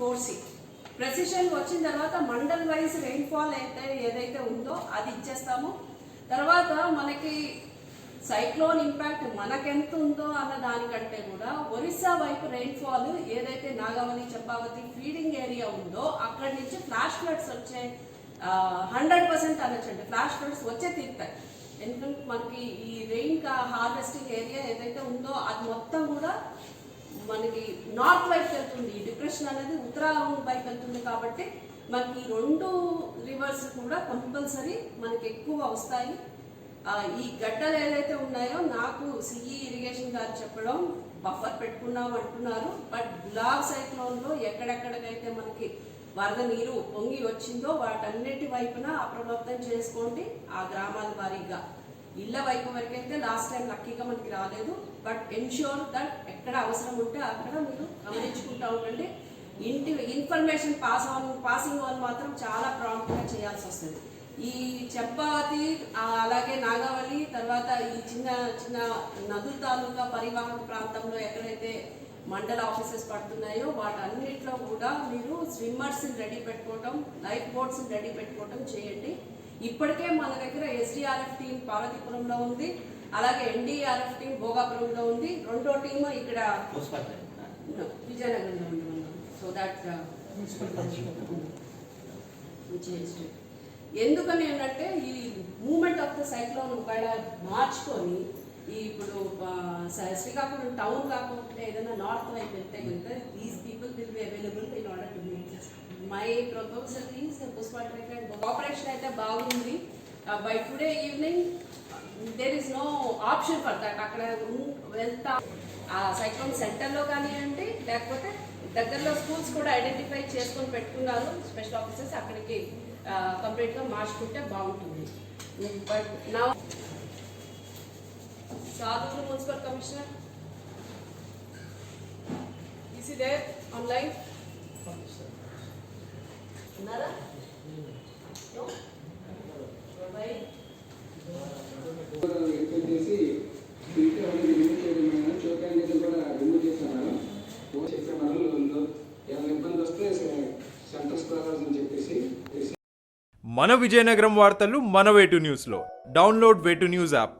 కోర్సి. Precision వచ్చిన తర్వాత mandal wise rainfall అయితే ఏదైతే ఉందో అది ఇచ్చేస్తాము. తర్వాత మనకి సైక్లోన్ ఇంపాక్ట్ మనకెంత ఉందో అన్న దానికంటే కూడా ఒరిస్సా వైపు రెయిన్ఫాల్ ఏదైతే నాగావళి చంపావతి ఫీడింగ్ ఏరియా ఉందో అక్కడి నుంచి ఫ్లాష్ ఫ్లడ్స్ వచ్చే హండ్రెడ్ పర్సెంట్ అనొచ్చండి. ఫ్లాష్ ఫ్లడ్స్ వచ్చే తీరుతాయి. ఎందుకంటే మనకి ఈ రెయిన్ హార్వెస్టింగ్ ఏరియా ఏదైతే ఉందో అది మొత్తం కూడా మనకి నార్త్ వైపు వెళ్తుంది. డైరెక్షన్ అనేది ఉత్తరాలం వైపు వెళ్తుంది కాబట్టి మనకి రెండు రివర్స్ కూడా కంపల్సరీ మనకి ఎక్కువ వస్తాయి. ఈ గడ్డలు ఏదైతే ఉన్నాయో నాకు సిఈ ఇరిగేషన్ గారు చెప్పడం బఫర్ పెట్టుకున్నాం అంటున్నారు. బట్ గులాబ్ సైక్లోన్లో ఎక్కడెక్కడికైతే మనకి వరద నీరు పొంగి వచ్చిందో వాటన్నిటి వైపున అప్రమత్తం చేసుకోండి. ఆ గ్రామాల వారీగా ఇళ్ళ వైపు వరకైతే లాస్ట్ టైం లక్కీగా మనకి రాలేదు. బట్ ఎన్ష్యూర్ దట్ ఎక్కడ అవసరం ఉంటే అక్కడ మీరు గమనించుకుంటూ ఉండండి. ఇంటి information pass on passing on మాత్రం చాలా ప్రాంప్ట్గా చేయాల్సి వస్తుంది. ఈ చంపావతి ఆ, అలాగే నాగావళి తర్వాత ఈ చిన్న చిన్న నదుల తాలూకా పరివాహక ప్రాంతంలో ఎక్కడైతే మండల ఆఫీసెస్ పడుతున్నాయో వాటన్నిటిలో కూడా మీరు స్విమ్మర్స్ రెడీ పెట్టుకోవటం లైఫ్ బోట్స్ రెడీ పెట్టుకోవటం చేయండి. ఇప్పటికే మన దగ్గర ఎస్డిఆర్ఎఫ్ టీం పార్వతీపురంలో ఉంది అలాగే ఎన్డీఆర్ఎఫ్ టీం భోగాపురంలో ఉంది. రెండో టీం ఇక్కడ విజయనగరంలో దట్ సో దట్ ఎందుకని ఏంటంటే ఈ మూమెంట్ ఆఫ్ ద సైక్లోన్ ఒకవేళ మార్చుకొని ఈ ఇప్పుడు శ్రీకాకుళం టౌన్ కాకుండా ఏదైనా నార్త్ వైపు వెళ్తే కనుక these people will be available in order to meet my proposal is పుష్పట్రిక and operation అయితే బాగుంది. By today evening there is no option for that అక్కడ వెళ్తా ఆ సైక్లోన్ సెంటర్లో కానివ్వండి లేకపోతే దగ్గరలో స్కూల్స్ కూడా ఐడెంటిఫై చేసుకొని పెట్టుకున్నారు. స్పెషల్ ఆఫీసర్స్ అక్కడికి కంప్లీట్గా మార్చుకుంటే బాగుంటుంది. బట్ నా సాధువులు municipal commissioner is there online ఉన్నారా? No? చేసి అనేది చేయడం కూడా రిమూవ్ చేస్తున్నారు ఫోన్ ఏమైనా ఇబ్బంది వస్తే సెంటర్ స్క్వేర్ అని చెప్పేసి మన విజయనగరం వార్తలు మన వేటు న్యూస్లో. డౌన్లోడ్ వేటు న్యూస్ యాప్.